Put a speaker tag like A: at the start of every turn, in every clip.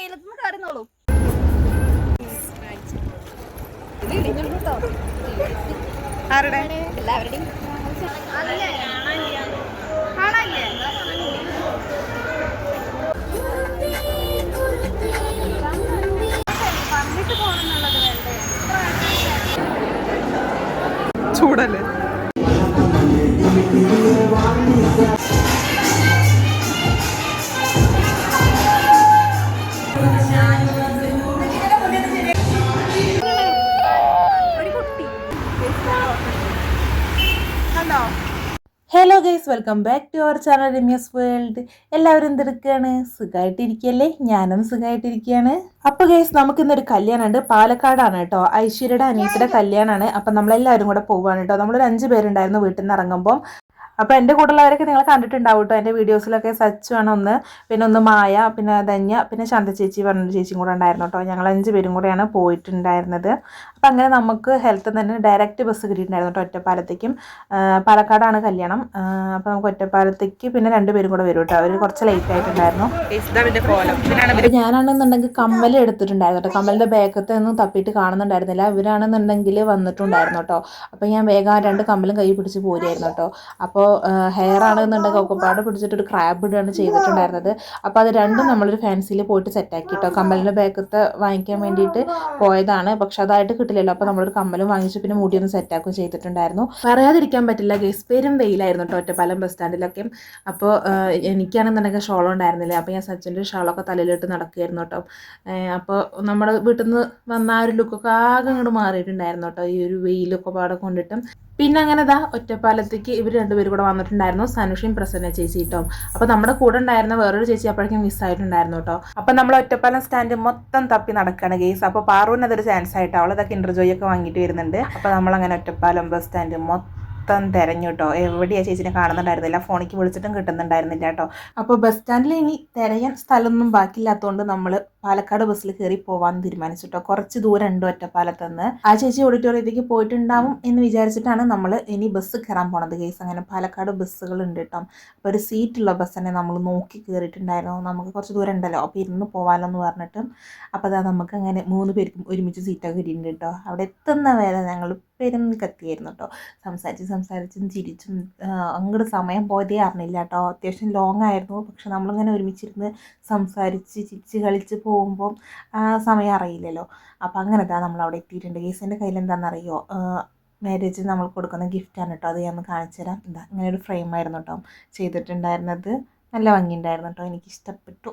A: വെയിലത്തുനിന്ന് കയറുന്നോളൂ
B: ആരുടെ?
A: എല്ലാവരുടെയും
B: ചൂടല്ലേ? Guys welcome back to our channel Ramya's world എല്ലാവരും എന്തെടുക്കുകയാണ് സുഖമായിട്ടിരിക്കുകയല്ലേ ഞാനും സുഖമായിട്ടിരിക്കുകയാണ് അപ്പോൾ ഗൈസ് നമുക്ക് ഇന്നൊരു കല്യാണമുണ്ട്. പാലക്കാടാണ് കേട്ടോ. ഐശ്വര്യയുടെ അനിയത്തിയുടെ കല്യാണമാണ്. അപ്പം നമ്മളെല്ലാവരും കൂടെ പോവുകയാണ് കേട്ടോ. നമ്മളൊരു അഞ്ച് പേരുണ്ടായിരുന്നു വീട്ടിൽ നിന്ന് ഇറങ്ങുമ്പോൾ അപ്പോൾ എന്റെ കൂടെയുള്ളവരൊക്കെ നിങ്ങൾ കണ്ടിട്ടുണ്ടാവും കേട്ടോ എന്റെ വീഡിയോസിലൊക്കെ സച്ചു ആണ് ഒന്ന്. പിന്നെ ഒന്ന് മായ പിന്നെ ധന്യ പിന്നെ ശാന്ത ചേച്ചി പറഞ്ഞൊരു ചേച്ചിയും കൂടെ ഉണ്ടായിരുന്നു കേട്ടോ ഞങ്ങൾ അഞ്ച് പേരും കൂടെയാണ് പോയിട്ടുണ്ടായിരുന്നത്. അപ്പം അങ്ങനെ നമുക്ക് ഹെൽത്ത് തന്നെ ഡയറക്റ്റ് ബസ് കിട്ടിയിട്ടുണ്ടായിരുന്നു കേട്ടോ ഒറ്റപ്പാലത്തേക്കും. പാലക്കാടാണ് കല്യാണം. അപ്പോൾ നമുക്ക് ഒറ്റപ്പാലത്തേക്ക് പിന്നെ രണ്ട് പേരും കൂടെ വരും കേട്ടോ അവർ കുറച്ച് ലേറ്റ് ആയിട്ടുണ്ടായിരുന്നു. ഞാനാണെന്നുണ്ടെങ്കിൽ കമ്മൽ എടുത്തിട്ടുണ്ടായിരുന്നു കേട്ടോ കമ്മലിന്റെ ബാക്കത്തെ ഒന്നും തപ്പിയിട്ട് കാണുന്നുണ്ടായിരുന്നില്ല. ഇവരാണെന്നുണ്ടെങ്കിൽ വന്നിട്ടുണ്ടായിരുന്നു കേട്ടോ അപ്പോൾ ഞാൻ വേഗം രണ്ട് കമ്മലും കൈ പിടിച്ച് പോരുമായിരുന്നു കേട്ടോ അപ്പോൾ ഹെയർ ആണെന്നുണ്ടെങ്കിൽ ഒക്കെപ്പാട് പിടിച്ചിട്ട് ഒരു ക്രാബ് ഇടുകയാണ് ചെയ്തിട്ടുണ്ടായിരുന്നത്. അപ്പോൾ അത് രണ്ടും നമ്മളൊരു ഫാൻസിയിൽ പോയിട്ട് സെറ്റാക്കി കേട്ടോ കമ്മലിന്റെ ബാക്കത്ത് വാങ്ങിക്കാൻ വേണ്ടിയിട്ട് പോയതാണ്. പക്ഷെ അതായിട്ട് കിട്ടില്ലല്ലോ. അപ്പോൾ നമ്മളൊരു കമ്മലും വാങ്ങിച്ച് പിന്നെ മുടിയൊന്ന് സെറ്റാക്കുകയും ചെയ്തിട്ടുണ്ടായിരുന്നു. പറയാതിരിക്കാൻ പറ്റില്ല ഗസ് പേരും വെയിലായിരുന്നു കേട്ടോ ഒറ്റപ്പാലം ബസ് സ്റ്റാൻഡിലൊക്കെ അപ്പോൾ എനിക്കാണെന്നുണ്ടെങ്കിൽ ഷോൾ ഉണ്ടായിരുന്നില്ല. അപ്പോൾ ഞാൻ സച്ചിന്റെ ഷോളൊക്കെ തലയിലിട്ട് നടക്കുകയായിരുന്നു കേട്ടോ അപ്പോൾ നമ്മുടെ വീട്ടിൽ നിന്ന് വന്ന ആ ഒരു ലുക്കൊക്കെ ആകെ അങ്ങോട്ട് മാറിയിട്ടുണ്ടായിരുന്നു കേട്ടോ ഈ ഒരു വെയിലൊക്കെ പാടെ കൊണ്ടിട്ടും. പിന്നെ അങ്ങനെ ഇതാ ഒറ്റപ്പാലത്തേക്ക് ഇവർ രണ്ടുപേരും കൂടെ വന്നിട്ടുണ്ടായിരുന്നു സനുഷയും പ്രസന്ന ചേച്ചി കേട്ടോ അപ്പോൾ നമ്മുടെ കൂടെ ഉണ്ടായിരുന്ന വേറൊരു ചേച്ചി അപ്പോഴേക്കും മിസ്സായിട്ടുണ്ടായിരുന്നു കേട്ടോ അപ്പോൾ നമ്മൾ ഒറ്റപ്പാലം സ്റ്റാൻഡ് മൊത്തം തപ്പി നടക്കുകയാണ് ഗെയ്സ് അപ്പോൾ പാറുവിന് അതൊരു ചാൻസ് ആയിട്ട്? അവളതൊക്കെ ഇന്റർജോയ് ഒക്കെ വാങ്ങിയിട്ട് വരുന്നുണ്ട്. അപ്പോൾ നമ്മളങ്ങനെ ഒറ്റപ്പാലം ബസ് സ്റ്റാൻഡ് മൊത്തം തിരഞ്ഞു കേട്ടോ എവിടെയാ ചേച്ചിനെ കാണുന്നുണ്ടായിരുന്നില്ല. ഫോണിക്ക് വിളിച്ചിട്ടും കിട്ടുന്നുണ്ടായിരുന്നില്ല കേട്ടോ അപ്പോൾ ബസ് സ്റ്റാൻഡിൽ ഇനി തിരയാൻ സ്ഥലമൊന്നും ബാക്കിയില്ലാത്തതുകൊണ്ട് നമ്മൾ പാലക്കാട് ബസ്സിൽ കയറി പോവാൻ തീരുമാനിച്ചു കേട്ടോ കുറച്ച് ദൂരം ഉണ്ട് ഒറ്റപ്പാലത്ത് നിന്ന് ആ ചേച്ചി ഓഡിറ്റോറിയത്തേക്ക് പോയിട്ടുണ്ടാവും എന്ന് വിചാരിച്ചിട്ടാണ് നമ്മൾ ഇനി ബസ് കയറാൻ പോണത്. കേസ് അങ്ങനെ പാലക്കാട് ബസ്സുകൾ ഉണ്ട് കേട്ടോ അപ്പോൾ ഒരു സീറ്റുള്ള ബസ് തന്നെ നമ്മൾ നോക്കി കയറിയിട്ടുണ്ടായിരുന്നു നമുക്ക് കുറച്ച് ദൂരം ഉണ്ടല്ലോ. അപ്പോൾ ഇരുന്ന് പോവാലോ എന്ന് പറഞ്ഞിട്ട്. അപ്പോൾ അതാ നമുക്ക് അങ്ങനെ മൂന്ന് പേർക്കും ഒരുമിച്ച് സീറ്റൊക്കെ കിട്ടിയിട്ടുണ്ട് കേട്ടോ അവിടെ എത്തുന്ന വരെ ഞങ്ങൾ പെരും കത്തിയായിരുന്നു കേട്ടോ സംസാരിച്ച് സംസാരിച്ചും ചിരിച്ചും അങ്ങോട്ട് സമയം പോയതേ അറിഞ്ഞില്ല കേട്ടോ. അത്യാവശ്യം ലോങ് ആയിരുന്നു. പക്ഷെ നമ്മളിങ്ങനെ ഒരുമിച്ചിരുന്ന് സംസാരിച്ച് ചിരിച്ച് കളിച്ച് പോകുമ്പോൾ ആ സമയം അറിയില്ലല്ലോ. അപ്പോൾ അങ്ങനെ നമ്മൾ അവിടെ എത്തിയിട്ടുണ്ട്. കേസിന്റെ കയ്യിൽ എന്താണെന്നറിയോ? മാരേജ് നമ്മൾ കൊടുക്കുന്ന ഗിഫ്റ്റാണ് കേട്ടോ. അത് ഞാൻ ഒന്ന് കാണിച്ചു തരാം എന്താ ഇങ്ങനെ ഒരു ഫ്രെയിം ആയിരുന്നു കേട്ടോ ചെയ്തിട്ടുണ്ടായിരുന്നത്. നല്ല ഭംഗിയുണ്ടായിരുന്നു കേട്ടോ. എനിക്ക് ഇഷ്ടപ്പെട്ടു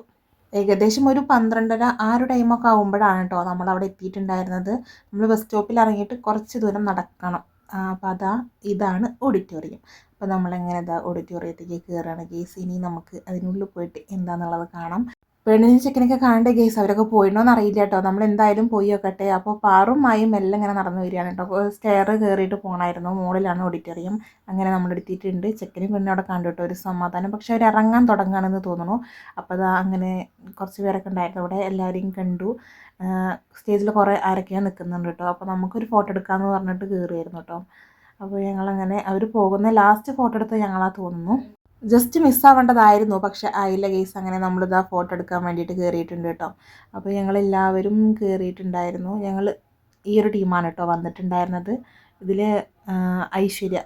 B: ഏകദേശം ഒരു പന്ത്രണ്ടര ആ ഒരു ടൈമൊക്കെ ആകുമ്പോഴാണ് കേട്ടോ നമ്മൾ അവിടെ എത്തിയിട്ടുണ്ടായിരുന്നത് നമ്മൾ ബസ് സ്റ്റോപ്പിൽ ഇറങ്ങിയിട്ട് കുറച്ച് ദൂരം നടക്കണം. അപ്പോൾ അതാ ഇതാണ് ഓഡിറ്റോറിയം അപ്പോൾ നമ്മളെങ്ങനെ ഇതാ ഓഡിറ്റോറിയത്തിലേക്ക് കയറുകയാണ് സിനി ഇനി നമുക്ക് അതിനുള്ളിൽ പോയിട്ട് എന്താണെന്നുള്ളത് കാണാം. പെണ്ണിനും ചെക്കനൊക്കെ കാണേണ്ട കേസ് അവരൊക്കെ പോയിട്ടോന്ന് അറിയില്ല കേട്ടോ നമ്മൾ എന്തായാലും പോയി നോക്കട്ടെ. അപ്പോൾ പാറും മായും എല്ലാം ഇങ്ങനെ നടന്നു വരികയാണ് കേട്ടോ സ്റ്റെയർ കയറിയിട്ട് പോകണമായിരുന്നു മുകളിലാണ് ഓഡിറ്റോറിയം അങ്ങനെ നമ്മൾ എടുത്തിട്ടുണ്ട്. ചെക്കനും പെണ്ണും അവിടെ കണ്ടു കേട്ടോ ഒരു സമാധാനം. പക്ഷെ അവർ ഇറങ്ങാൻ തുടങ്ങുകയാണെന്ന് തോന്നുന്നു. അപ്പോൾ അതാ അങ്ങനെ കുറച്ച് പേരൊക്കെ ഉണ്ടായിരുന്നു. അവിടെ എല്ലാവരെയും കണ്ടു. സ്റ്റേജിൽ കുറേ ആരൊക്കെയാണ് നിൽക്കുന്നുണ്ട് കേട്ടോ അപ്പോൾ നമുക്കൊരു ഫോട്ടോ എടുക്കാമെന്ന് പറഞ്ഞിട്ട് കയറിയായിരുന്നു കേട്ടോ അപ്പോൾ ഞങ്ങളങ്ങനെ അവർ പോകുന്ന ലാസ്റ്റ് ഫോട്ടോ എടുത്ത് ഞങ്ങളാ തോന്നുന്നു. ജസ്റ്റ് മിസ്സാവേണ്ടതായിരുന്നു പക്ഷെ ആയില്ല കേസ് അങ്ങനെ നമ്മളിതാ ഫോട്ടോ എടുക്കാൻ വേണ്ടിയിട്ട് കയറിയിട്ടുണ്ട് കേട്ടോ. അപ്പോൾ ഞങ്ങൾ എല്ലാവരും കയറിയിട്ടുണ്ടായിരുന്നു ഞങ്ങൾ ഈ ഒരു ടീമാണ് കേട്ടോ വന്നിട്ടുണ്ടായിരുന്നത്. ഇതിൽ ഐശ്വര്യ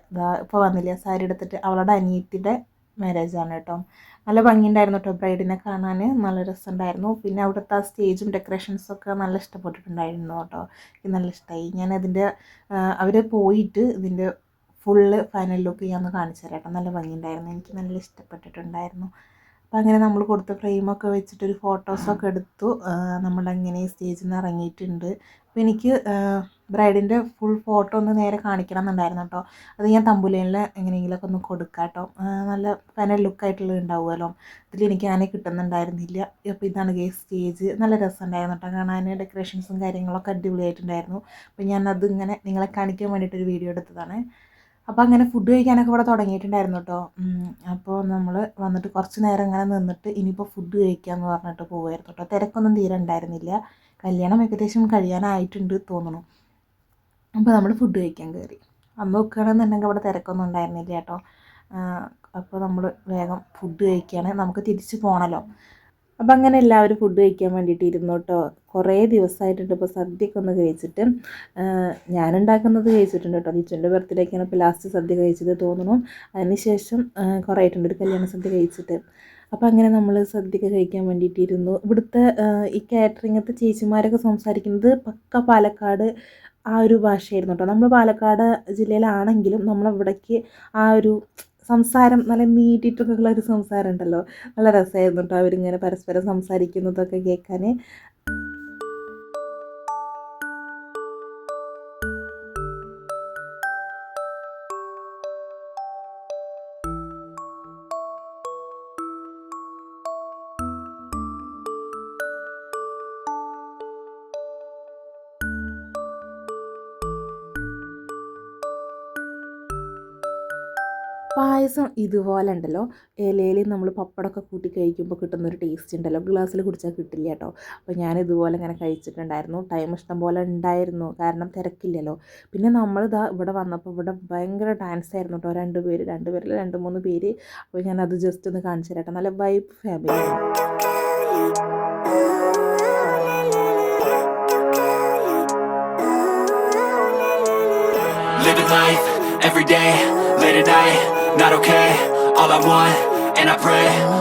B: ഇപ്പോൾ വന്നില്ല? സാരി എടുത്തിട്ട് അവളുടെ അനിയത്തിയുടെ മാരേജാണ് കേട്ടോ. നല്ല ഭംഗിയുണ്ടായിരുന്നു കേട്ടോ ബ്രൈഡിനെ കാണാൻ നല്ല രസമുണ്ടായിരുന്നു. പിന്നെ അവിടുത്തെ ആ സ്റ്റേജും ഡെക്കറേഷൻസൊക്കെ നല്ല ഇഷ്ടപ്പെട്ടിട്ടുണ്ടായിരുന്നു കേട്ടോ. എനിക്ക് നല്ല ഇഷ്ടമായി ഞാൻ അതിന്റെ അവർ പോയിട്ട് ഇതിന്റെ ഫുള്ള് ഫൈനൽ ലുക്ക് ഞാൻ ഒന്ന് കാണിച്ചു തരാം നല്ല ഭംഗിയുണ്ടായിരുന്നു. എനിക്ക് നല്ല ഇഷ്ടപ്പെട്ടിട്ടുണ്ടായിരുന്നു. അപ്പം അങ്ങനെ നമ്മൾ കൊടുത്ത ഫ്രെയിമൊക്കെ വെച്ചിട്ടൊരു ഫോട്ടോസൊക്കെ എടുത്തു. നമ്മളങ്ങനെ സ്റ്റേജിൽ നിന്ന് ഇറങ്ങിയിട്ടുണ്ട്. അപ്പോൾ എനിക്ക് ബ്രൈഡിന്റെ ഫുൾ ഫോട്ടോ ഒന്ന് നേരെ കാണിക്കണം എന്നുണ്ടായിരുന്നു കേട്ടോ. അത് ഞാൻ തമ്പുലയിൽ എങ്ങനെയെങ്കിലുമൊക്കെ ഒന്ന് കൊടുക്കാം കേട്ടോ. നല്ല ഫൈനൽ ലുക്കായിട്ടുള്ളത് ഉണ്ടാവുമല്ലോ. ഇതിലെനിക്ക് അങ്ങനെ കിട്ടുന്നുണ്ടായിരുന്നില്ല. അപ്പോൾ ഇതാണ് ഗേ സ്റ്റേജ് നല്ല രസമുണ്ടായിരുന്നു കേട്ടോ. കാണാൻ ഡെക്കറേഷൻസും കാര്യങ്ങളൊക്കെ അടിപൊളിയായിട്ടുണ്ടായിരുന്നു. അപ്പോൾ ഞാൻ അത് ഇങ്ങനെ നിങ്ങളെ കാണിക്കാൻ വേണ്ടിയിട്ടൊരു വീഡിയോ എടുത്തതാണ്. അപ്പോൾ അങ്ങനെ ഫുഡ് കഴിക്കാനൊക്കെ ഇവിടെ തുടങ്ങിയിട്ടുണ്ടായിരുന്നു കേട്ടോ അപ്പോൾ നമ്മൾ വന്നിട്ട് കുറച്ച് നേരം ഇങ്ങനെ നിന്നിട്ട് ഇനിയിപ്പോൾ ഫുഡ് കഴിക്കാമെന്ന് പറഞ്ഞിട്ട് പോകുമായിരുന്നു കേട്ടോ തിരക്കൊന്നും തീരെ ഉണ്ടായിരുന്നില്ല. കല്യാണം ഏകദേശം കഴിയാനായിട്ടുണ്ട് തോന്നുന്നു. അപ്പോൾ നമ്മൾ ഫുഡ് കഴിക്കാൻ കയറി അന്ന് നോക്കുകയാണെന്നുണ്ടെങ്കിൽ അവിടെ തിരക്കൊന്നും ഉണ്ടായിരുന്നില്ല കേട്ടോ അപ്പോൾ നമ്മൾ വേഗം ഫുഡ് കഴിക്കുകയാണ് നമുക്ക് തിരിച്ച് പോകണമല്ലോ അപ്പം അങ്ങനെ എല്ലാവരും ഫുഡ് കഴിക്കാൻ വേണ്ടിയിട്ട് ഇരുന്നു കേട്ടോ കുറേ ദിവസമായിട്ടുണ്ട് ഇപ്പോൾ സദ്യയൊക്കെ ഒന്ന് കഴിച്ചിട്ട്. ഞാനുണ്ടാക്കുന്നത് കഴിച്ചിട്ടുണ്ട് കേട്ടോ ലിച്ചുന്റെ ബർത്ത്ഡേക്കാണ് ഇപ്പോൾ ലാസ്റ്റ് സദ്യ കഴിച്ചത് തോന്നുന്നു. അതിനുശേഷം കുറേ ആയിട്ടുണ്ട് ഒരു കല്യാണ സദ്യ കഴിച്ചിട്ട്. അപ്പോൾ അങ്ങനെ നമ്മൾ സദ്യയൊക്കെ കഴിക്കാൻ വേണ്ടിയിട്ടിരുന്നു ഇവിടുത്തെ ആ, ഈ കാറ്ററിങ്ങത്തെ ചേച്ചിമാരൊക്കെ സംസാരിക്കുന്നത് പക്ക പാലക്കാട് ആ ഒരു ഭാഷയായിരുന്നു കേട്ടോ നമ്മൾ പാലക്കാട് ജില്ലയിലാണെങ്കിലും നമ്മളിവിടേക്ക് ആ ഒരു സംസാരം നല്ല നീട്ടിട്ടൊക്കെ ഉള്ള ഒരു സംസാരം ഉണ്ടല്ലോ നല്ല രസമായിരുന്നു കേട്ടോ അവരിങ്ങനെ പരസ്പരം സംസാരിക്കുന്നതൊക്കെ കേൾക്കാൻ പായസം ഇതുപോലെ ഉണ്ടല്ലോ ഇലയിൽ നമ്മൾ പപ്പടമൊക്കെ കൂട്ടി കഴിക്കുമ്പോൾ കിട്ടുന്ന ഒരു ടേസ്റ്റ് ഉണ്ടല്ലോ ഗ്ലാസ്സിൽ കുടിച്ചാൽ കിട്ടില്ല കേട്ടോ. അപ്പോൾ ഞാൻ ഇതുപോലെ ഇങ്ങനെ കഴിച്ചിട്ടുണ്ടായിരുന്നു. ടൈം ഇഷ്ടം പോലെ ഉണ്ടായിരുന്നു. കാരണം തിരക്കില്ലല്ലോ. പിന്നെ നമ്മൾ ഇതാ ഇവിടെ വന്നപ്പോൾ ഇവിടെ ഭയങ്കര ഡാൻസ് ആയിരുന്നു കേട്ടോ. രണ്ട് പേര് രണ്ട് പേരിൽ രണ്ട് മൂന്ന് പേര്. അപ്പോൾ ഞാൻ അത് ജസ്റ്റ് ഒന്ന് കാണിച്ചു തരാം നല്ല വൈബ് ഫാമിലിയാണ്
C: Living life every day, late at night, not okay. All I want, and I pray,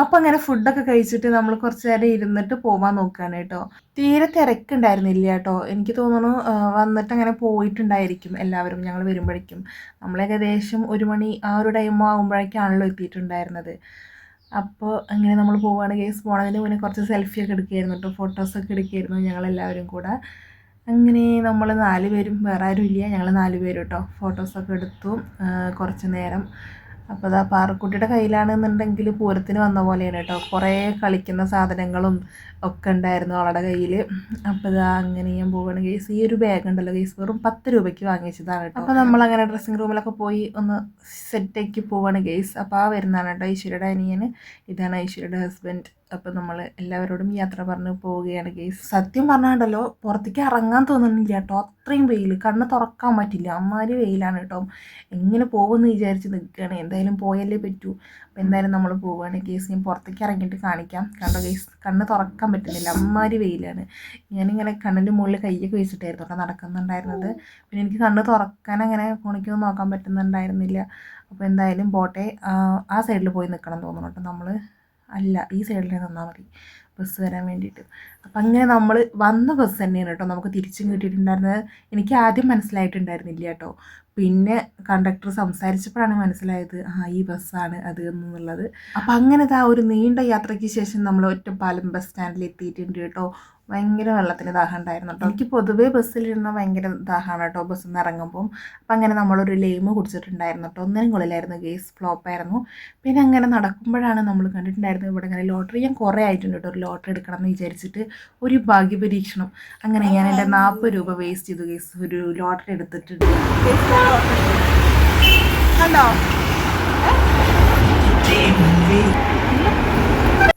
B: അപ്പം അങ്ങനെ ഫുഡൊക്കെ കഴിച്ചിട്ട് നമ്മൾ കുറച്ച് നേരം ഇരുന്നിട്ട് പോവാൻ നോക്കുകയാണ് കേട്ടോ. തീരെ തിരക്കുണ്ടായിരുന്നില്ല കേട്ടോ. എനിക്ക് തോന്നുന്നു വന്നിട്ട് അങ്ങനെ പോയിട്ടുണ്ടായിരിക്കും എല്ലാവരും ഞങ്ങൾ വരുമ്പോഴേക്കും. നമ്മൾ ഏകദേശം ഒരു മണി ആ ഒരു ടൈം ആകുമ്പോഴേക്കാണല്ലോ എത്തിയിട്ടുണ്ടായിരുന്നത്. അപ്പോൾ അങ്ങനെ നമ്മൾ പോവുകയാണ് കേസ് പോണതിന് മുന്നേ കുറച്ച് സെൽഫിയൊക്കെ എടുക്കുകയായിരുന്നു കേട്ടോ. ഫോട്ടോസൊക്കെ എടുക്കുകയായിരുന്നു ഞങ്ങളെല്ലാവരും കൂടെ. അങ്ങനെ നമ്മൾ നാല് പേരും വേറെ ആരും ഇല്ല ഞങ്ങൾ നാല് പേരും കേട്ടോ. ഫോട്ടോസൊക്കെ എടുത്തു കുറച്ച് നേരം അപ്പോൾ അതാ പാറക്കുട്ടിയുടെ കയ്യിലാണെന്നുണ്ടെങ്കിൽ പൂരത്തിന് വന്ന പോലെയാണ് കേട്ടോ. കുറേ കളിക്കുന്ന സാധനങ്ങളും ഒക്കെ ഉണ്ടായിരുന്നു അവളുടെ കയ്യിൽ അപ്പോൾ ഇതാ അങ്ങനെ ഞാൻ പോവുകയാണ് ഗേസ് ഈ ഒരു ബാഗ് ഉണ്ടല്ലോ ഗേസ് വെറും പത്ത് രൂപയ്ക്ക് വാങ്ങിച്ചതാണ് കേട്ടോ. അപ്പോൾ നമ്മൾ അങ്ങനെ ഡ്രസ്സിങ് റൂമിലൊക്കെ പോയി ഒന്ന് സെറ്റാക്കി പോവാണ് ഗേസ് അപ്പോൾ ആ വരുന്നതാണ് കേട്ടോ ഐശ്വര്യയുടെ അനിയന്. ഇതാണ് ഐശ്വര്യയുടെ ഹസ്ബൻഡ് അപ്പോൾ നമ്മൾ എല്ലാവരോടും യാത്ര പറഞ്ഞ് പോവുകയാണ് കേസ് സത്യം പറഞ്ഞാണ്ടല്ലോ പുറത്തേക്ക് ഇറങ്ങാൻ തോന്നുന്നില്ല കേട്ടോ. അത്രയും വെയിൽ കണ്ണ് തുറക്കാൻ പറ്റില്ല. അമ്മാതിരി വെയിലാണ് കേട്ടോ. എങ്ങനെ പോകുമെന്ന് വിചാരിച്ച് നിൽക്കുകയാണ്. എന്തായാലും പോയല്ലേ പറ്റൂ. അപ്പോൾ എന്തായാലും നമ്മൾ പോവുകയാണ് കേസ് ഞാൻ പുറത്തേക്ക് ഇറങ്ങിയിട്ട് കാണിക്കാം. കണ്ടോ കേസ് കണ്ണ് തുറക്കാൻ പറ്റുന്നില്ല. അമ്മാതിരി വെയിലാണ്. ഞാനിങ്ങനെ കണ്ണിന്റെ മുകളിൽ കയ്യൊക്കെ വെച്ചിട്ടായിരുന്നു കേട്ടോ നടക്കുന്നുണ്ടായിരുന്നത്. പിന്നെ എനിക്ക് കണ്ണ് തുറക്കാൻ അങ്ങനെ കുണിക്കൊന്നും നോക്കാൻ പറ്റുന്നുണ്ടായിരുന്നില്ല. അപ്പോൾ എന്തായാലും പോട്ടെ. ആ, സൈഡിൽ പോയി നിൽക്കണം തോന്നുന്നു കേട്ടോ നമ്മൾ അല്ല ഈ സൈഡിൽ നിന്നാൽ മതി. ബസ് വരാൻ വേണ്ടിയിട്ട്. അപ്പം അങ്ങനെ നമ്മൾ വന്ന ബസ് തന്നെയാണ് കേട്ടോ നമുക്ക് തിരിച്ചും കിട്ടിയിട്ടുണ്ടായിരുന്നത്. എനിക്ക് ആദ്യം മനസ്സിലായിട്ടുണ്ടായിരുന്നില്ല കേട്ടോ. പിന്നെ കണ്ടക്ടർ സംസാരിച്ചപ്പോഴാണ് മനസ്സിലായത് ആ ഈ ബസ്സാണ് അത് എന്നുള്ളത്. അപ്പം അങ്ങനത്തെ ആ ഒരു നീണ്ട യാത്രയ്ക്ക് ശേഷം നമ്മൾ ഒറ്റപ്പാലം ബസ് സ്റ്റാൻഡിൽ എത്തിയിട്ടുണ്ട് കേട്ടോ. ഭയങ്കര വെള്ളത്തിന് ദാഹം ഉണ്ടായിരുന്നു കേട്ടോ. എനിക്ക് പൊതുവേ ബസ്സിലിരുന്ന ഭയങ്കര ദാഹമാണ് കേട്ടോ ബസ്സിൽ നിന്ന് ഇറങ്ങുമ്പോൾ അപ്പം അങ്ങനെ നമ്മളൊരു ലെയിമ് കുടിച്ചിട്ടുണ്ടായിരുന്നു കേട്ടോ. ഒന്നിനും കൊള്ളിലായിരുന്നു ഗേസ് ഫ്ലോപ്പായിരുന്നു പിന്നെ അങ്ങനെ നടക്കുമ്പോഴാണ് നമ്മൾ കണ്ടിട്ടുണ്ടായിരുന്നത് ഇവിടെ ഇങ്ങനെ ലോട്ടറി ഞാൻ കുറേ ആയിട്ടുണ്ട് കേട്ടോ. ഒരു ലോട്ടറി എടുക്കണം എന്ന് വിചാരിച്ചിട്ട് ഒരു ഭാഗ്യ പരീക്ഷണം അങ്ങനെ ഞാൻ എന്റെ നാൽപ്പത് രൂപ വേസ്റ്റ് ചെയ്തു ഗേസ് ഒരു ലോട്ടറി എടുത്തിട്ടുണ്ട്.
A: കണ്ടോ?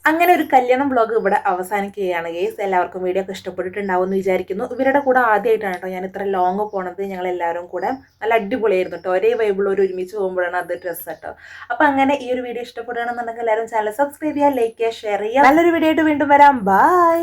B: അങ്ങനെ ഒരു കല്യാണം വ്ളോഗ് ഇവിടെ അവസാനിക്കുകയാണ് ഗേസ് എല്ലാവർക്കും വീഡിയോ ഒക്കെ ഇഷ്ടപ്പെട്ടിട്ടുണ്ടാവും എന്ന് വിചാരിക്കുന്നു. ഇവരുടെ കൂടെ ആദ്യമായിട്ടാണ് കേട്ടോ ഞാൻ ഇത്ര ലോങ് പോണത് ഞങ്ങൾ എല്ലാവരും കൂടെ. നല്ല അടിപൊളിയായിരുന്നു കേട്ടോ. ഒരേ വൈബിൾ ഒരു ഒരുമിച്ച് പോകുമ്പോഴാണ് അത് ഡ്രസ്സ് കേട്ടോ. അപ്പം അങ്ങനെ ഈ ഒരു വീഡിയോ ഇഷ്ടപ്പെടുകയാണെന്നുണ്ടെങ്കിൽ എല്ലാവരും ചാനൽ സബ്സ്ക്രൈബ് ചെയ്യുക ലൈക്ക് ചെയ്യുക ഷെയർ ചെയ്യുക. നല്ലൊരു വീഡിയോ ആയിട്ട് വീണ്ടും വരാം. ബൈ